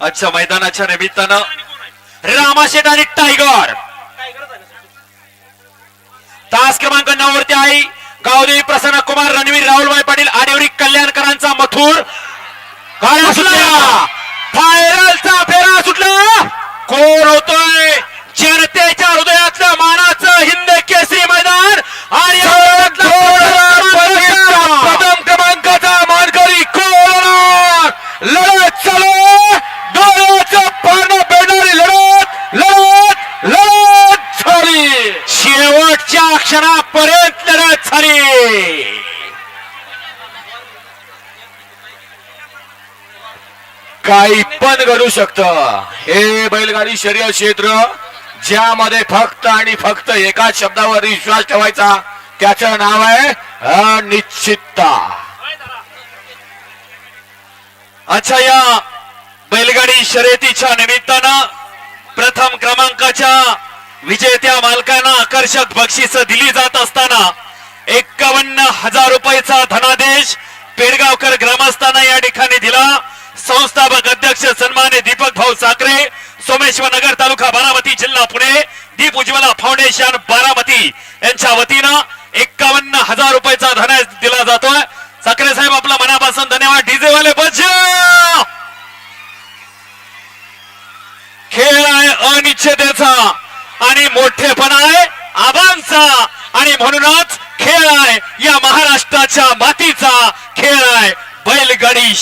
आजच्या मैदानाच्या निमित्तानं रामाशेट आणि टायगर. तास क्रमांक नऊ वरती आई गावदेवी प्रसन्न कुमार रणवीर राहुलभाई पाटील आडिवरी कल्याणकरांचा मथुर. फायरलचा फेरा सुटला. कोण होतोय? क्षणापर्यंत लढत झाली. काही पण घडू शकत. हे बैलगाडी शरीर क्षेत्र ज्यामध्ये फक्त आणि फक्त एकाच शब्दावर विश्वास ठेवायचा त्याचं नाव आहे अनिश्चितता. अच्छा या बैलगाडी शर्यतीच्या निमित्तानं प्रथम क्रमांकाच्या विजेत्या मालकांना आकर्षक बक्षीस दिली जात असताना एक्कावन्न हजार रुपयाचा धनादेश पेडगावकर ग्रामस्थांना या ठिकाणी दिला. संस्थापक अध्यक्ष सन्मान्य दीपक भाऊ साखरे सोमेश्वर नगर तालुका बारामती जिल्हा पुणे दीप उज्ज्वला फाउंडेशन बारामती यांच्या वतीनं एक्कावन्न हजार रुपयाचा धनादेश दिला जातोय. साखरे साहेब आपला मनापासून धन्यवाद. डीजे वाले बज खेळ आहे अनिश्चिततेचा आणि मोठेपणा आहे आबांचा आणि म्हणूनच खेळ आहे या महाराष्ट्राच्या मातीचा खेळ आहे बैलगाडी